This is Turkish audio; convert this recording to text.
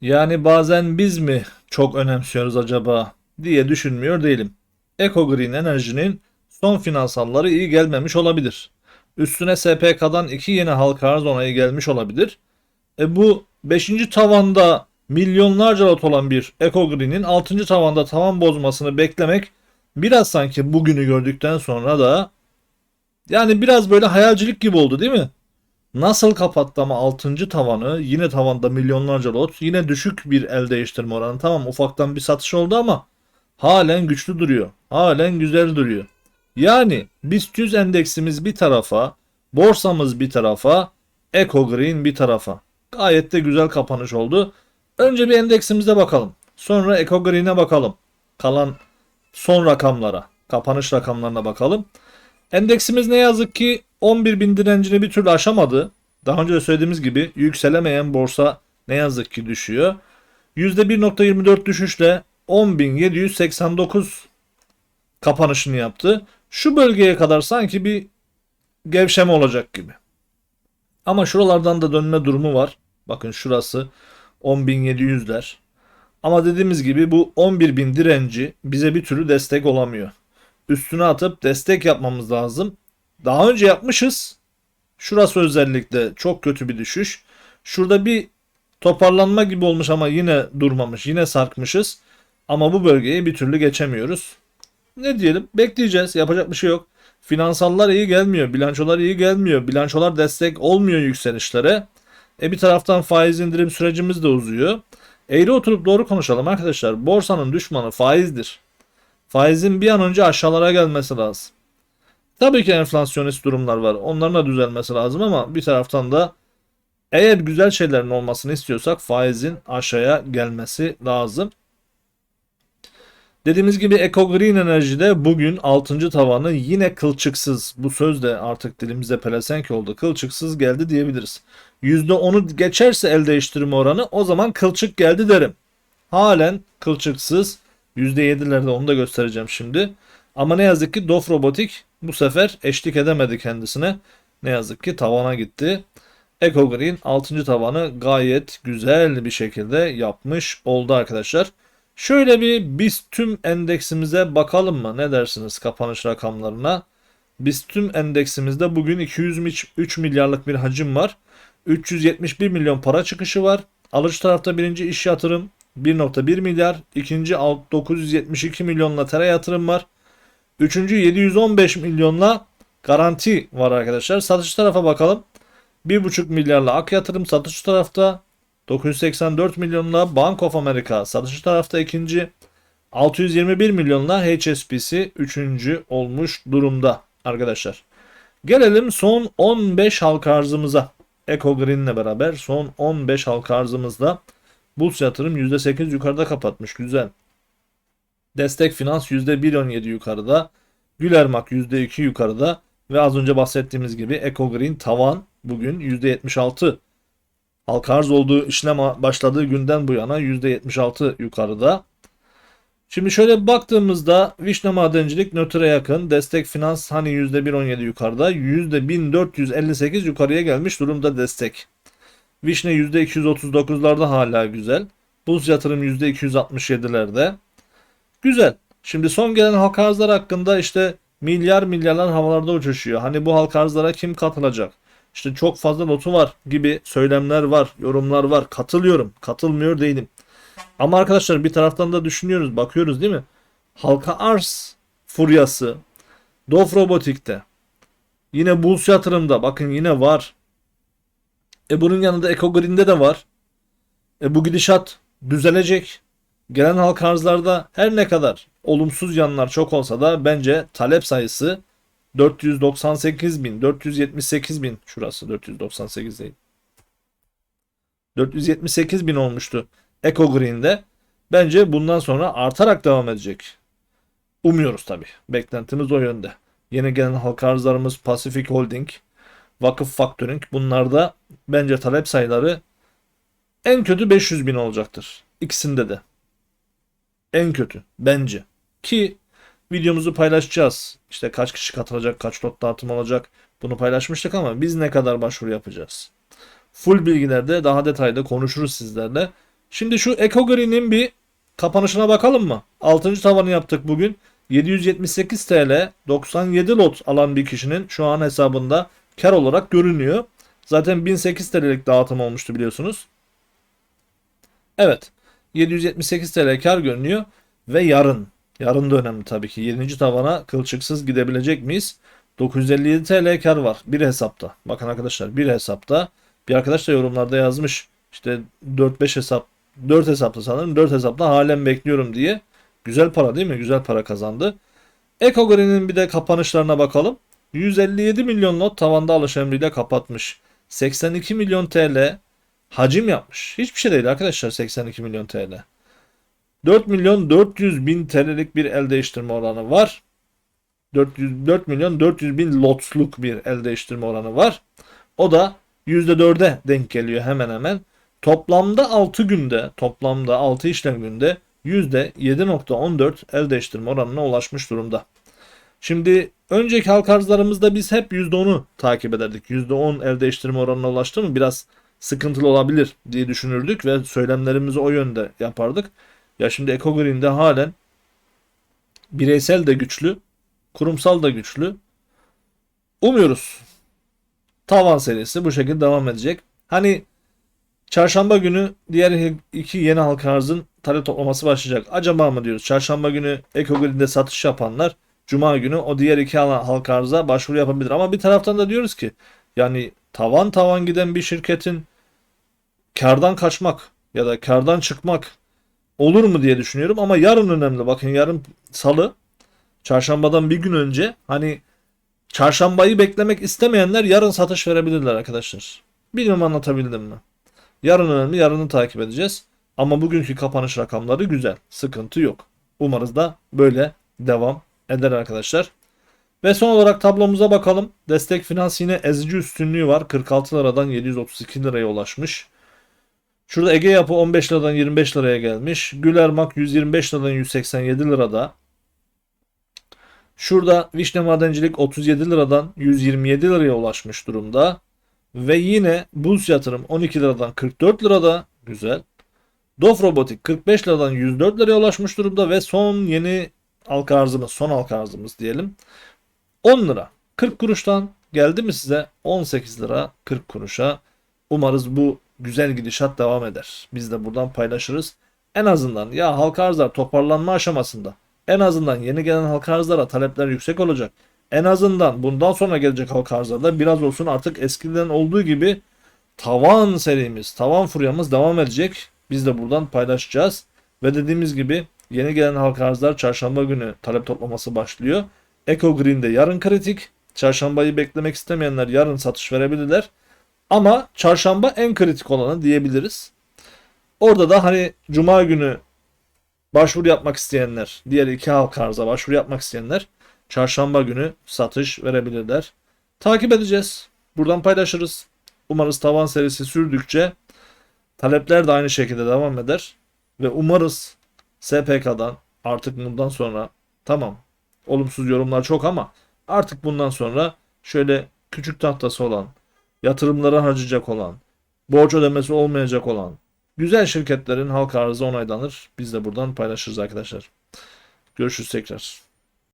Yani bazen biz mi çok önemsiyoruz acaba diye düşünmüyor değilim. Eco Green Enerji'nin son finansalları iyi gelmemiş olabilir. Üstüne SPK'dan iki yeni halka arz onayı gelmiş olabilir. E bu 5. tavanda milyonlarca lot olan bir Eco Green'in 6. tavanda tavan bozmasını beklemek biraz sanki bugünü gördükten sonra da yani biraz böyle hayalcilik gibi oldu değil mi? Nasıl kapattı ama 6. tavanı yine tavanda milyonlarca lot yine düşük bir el değiştirme oranı tamam ufaktan bir satış oldu ama halen güçlü duruyor. Halen güzel duruyor. Yani BIST 100 endeksimiz bir tarafa, borsamız bir tarafa, Eco Green bir tarafa. Gayet de güzel kapanış oldu. Önce bir endeksimize bakalım. Sonra Eco Green'e bakalım. Kalan son rakamlara, kapanış rakamlarına bakalım. Endeksimiz ne yazık ki 11.000 direncini bir türlü aşamadı. Daha önce de söylediğimiz gibi yükselemeyen borsa ne yazık ki düşüyor. %1.24 düşüşle 10.789 kapanışını yaptı. Şu bölgeye kadar sanki bir gevşeme olacak gibi. Ama şuralardan da dönme durumu var. Bakın şurası 10.700'ler. Ama dediğimiz gibi bu 11.000 direnci bize bir türlü destek olamıyor. Üstüne atıp destek yapmamız lazım. Daha önce yapmışız. Şurası özellikle çok kötü bir düşüş. Şurada bir toparlanma gibi olmuş ama yine durmamış. Yine sarkmışız. Ama bu bölgeyi bir türlü geçemiyoruz. Ne diyelim? Bekleyeceğiz. Yapacak bir şey yok. Finansallar iyi gelmiyor. Bilançolar iyi gelmiyor. Bilançolar destek olmuyor yükselişlere. E bir taraftan faiz indirim sürecimiz de uzuyor. Eğri oturup doğru konuşalım arkadaşlar. Borsanın düşmanı faizdir. Faizin bir an önce aşağılara gelmesi lazım. Tabii ki enflasyonist durumlar var. Onların da düzelmesi lazım ama bir taraftan da eğer güzel şeylerin olmasını istiyorsak faizin aşağıya gelmesi lazım. Dediğimiz gibi Eco Green Enerji'de bugün 6. tavanı yine kılçıksız. Bu söz de artık dilimizde pelesenk oldu. Kılçıksız geldi diyebiliriz. %10'u geçerse el değiştirme oranı o zaman kılçık geldi derim. Halen kılçıksız. %7'lerde onu da göstereceğim şimdi. Ama ne yazık ki Dof Robotik bu sefer eşlik edemedi kendisine. Ne yazık ki tavana gitti. Eco Green 6. tavanı gayet güzel bir şekilde yapmış oldu arkadaşlar. Şöyle bir biz tüm endeksimize bakalım mı? Ne dersiniz kapanış rakamlarına? Biz tüm endeksimizde bugün 203 milyarlık bir hacim var. 371 milyon para çıkışı var. Alıcı tarafta birinci iş yatırım 1.1 milyar. ikinci alt 972 milyonla tere yatırım var. Üçüncü 715 milyonla garanti var arkadaşlar. Satış tarafa bakalım. 1.5 milyarla ak yatırım satış tarafta. 984 milyonla Bank of America satış tarafta ikinci. 621 milyonla HSBC üçüncü olmuş durumda arkadaşlar. Gelelim son 15 halka arzımıza. Eco Green ile beraber son 15 halka arzımızda Burs yatırım %8 yukarıda kapatmış. Güzel. Destek Finans %1.17 yukarıda. Gülermak %2 yukarıda. Ve az önce bahsettiğimiz gibi Eco Green tavan bugün %76 halka arz olduğu işlem başladığı günden bu yana %76 yukarıda. Şimdi şöyle baktığımızda Vişne Madencilik nötre yakın. Destek Finans hani %1.17 yukarıda. %1458 yukarıya gelmiş durumda destek. Vişne %239'larda hala güzel. Buz yatırım %267'lerde. Güzel. Şimdi son gelen halka arzlar hakkında işte milyar milyarlar havalarda uçuşuyor. Hani bu halka arzlara kim katılacak? İşte çok fazla notu var gibi söylemler var, yorumlar var. Katılıyorum, katılmıyor değilim. Ama arkadaşlar bir taraftan da düşünüyoruz, bakıyoruz değil mi? Halka arz furyası Dof Robotik'te. Yine Bulls yatırımda bakın yine var. E bunun yanında Eco Green'de de var. E bu gidişat düzelecek. Gelen halk arzlarda her ne kadar olumsuz yanlar çok olsa da bence talep sayısı 498 bin, 478 bin şurası 498 değil. 478 bin olmuştu Eco Green'de. Bence bundan sonra artarak devam edecek. Umuyoruz tabi. Beklentimiz o yönde. Yeni gelen halka arzlarımız Pacific Holding, Vakıf Factoring bunlarda bence talep sayıları en kötü 500 bin olacaktır. İkisinde de. En kötü bence. Ki videomuzu paylaşacağız. İşte kaç kişi katılacak, kaç lot dağıtım olacak bunu paylaşmıştık ama biz ne kadar başvuru yapacağız? full bilgilerde daha detaylı konuşuruz sizlerle. Şimdi şu Ecogreen'in bir kapanışına bakalım mı? 6. tavanı yaptık bugün. 778 TL 97 lot alan bir kişinin şu an hesabında kar olarak görünüyor. Zaten 1008 TL'lik dağıtım olmuştu biliyorsunuz. Evet. 778 TL kar görünüyor ve yarın yarın da önemli tabii ki 7. tavana kılçıksız gidebilecek miyiz? 957 TL kar var bir hesapta. Bakın arkadaşlar bir hesapta bir arkadaş da yorumlarda yazmış. İşte 4-5 hesap 4 hesapta sanırım 4 hesapta halen bekliyorum diye. Güzel para değil mi? Güzel para kazandı. Ecogreen'in bir de kapanışlarına bakalım. 157 milyon lot tavanda alış emriyle kapatmış. 82 milyon TL hacim yapmış. Hiçbir şey değil arkadaşlar 82 milyon TL. 4 milyon 400 bin TL'lik bir el değiştirme oranı var. 400, 4 milyon 400 bin lotsluk bir el değiştirme oranı var. O da %4'e denk geliyor hemen hemen. Toplamda 6 günde, toplamda 6 işlem günde %7.14 el değiştirme oranına ulaşmış durumda. Şimdi önceki halk arzlarımızda biz hep %10'u takip ederdik. %10 el değiştirme oranına ulaştı mı biraz sıkıntılı olabilir diye düşünürdük ve söylemlerimizi o yönde yapardık. Ya şimdi Ecogreen'de halen bireysel de güçlü, kurumsal da güçlü. Umuyoruz. Tavan serisi bu şekilde devam edecek. Hani çarşamba günü diğer iki yeni halka arzın talep toplaması başlayacak. Acaba mı diyoruz? Çarşamba günü Ecogreen'de satış yapanlar Cuma günü o diğer iki halka arza başvuru yapabilir. Ama bir taraftan da diyoruz ki yani tavan tavan giden bir şirketin kardan kaçmak ya da kardan çıkmak olur mu diye düşünüyorum ama yarın önemli. Bakın yarın salı çarşambadan bir gün önce hani çarşambayı beklemek istemeyenler yarın satış verebilirler arkadaşlar. Bilmiyorum anlatabildim mi? Yarın önemli yarını takip edeceğiz. Ama bugünkü kapanış rakamları güzel. Sıkıntı yok. Umarız da böyle devam eder arkadaşlar. Ve son olarak tablomuza bakalım. Destek finans yine ezici üstünlüğü var. 46 liradan 732 liraya ulaşmış. Şurada Ege Yapı 15 liradan 25 liraya gelmiş. Gülermak 125 liradan 187 lirada. Şurada Vişne Madencilik 37 liradan 127 liraya ulaşmış durumda. Ve yine Buz Yatırım 12 liradan 44 lirada. Güzel. Dof Robotik 45 liradan 104 liraya ulaşmış durumda ve son yeni halka arzımız, son halka arzımız diyelim. 10 lira 40 kuruştan geldi mi size 18 lira 40 kuruşa. Umarız bu güzel gidişat devam eder. Biz de buradan paylaşırız. En azından ya halka arzlar toparlanma aşamasında en azından yeni gelen halka arzlara talepler yüksek olacak. En azından bundan sonra gelecek halka arzlarda biraz olsun artık eskiden olduğu gibi tavan serimiz, tavan furyamız devam edecek. Biz de buradan paylaşacağız. Ve dediğimiz gibi yeni gelen halka arzlar çarşamba günü talep toplaması başlıyor. Eco Green'de yarın kritik. Çarşambayı beklemek istemeyenler yarın satış verebilirler. Ama çarşamba en kritik olanı diyebiliriz. Orada da hani cuma günü başvuru yapmak isteyenler, diğer iki halka arza başvuru yapmak isteyenler çarşamba günü satış verebilirler. Takip edeceğiz. Buradan paylaşırız. Umarız tavan serisi sürdükçe talepler de aynı şekilde devam eder. Ve umarız SPK'dan artık bundan sonra tamam olumsuz yorumlar çok ama artık bundan sonra şöyle küçük tahtası olan, yatırımlara harcayacak olan, borç ödemesi olmayacak olan güzel şirketlerin halka arzı onaylanır. Biz de buradan paylaşırız arkadaşlar. Görüşürüz tekrar.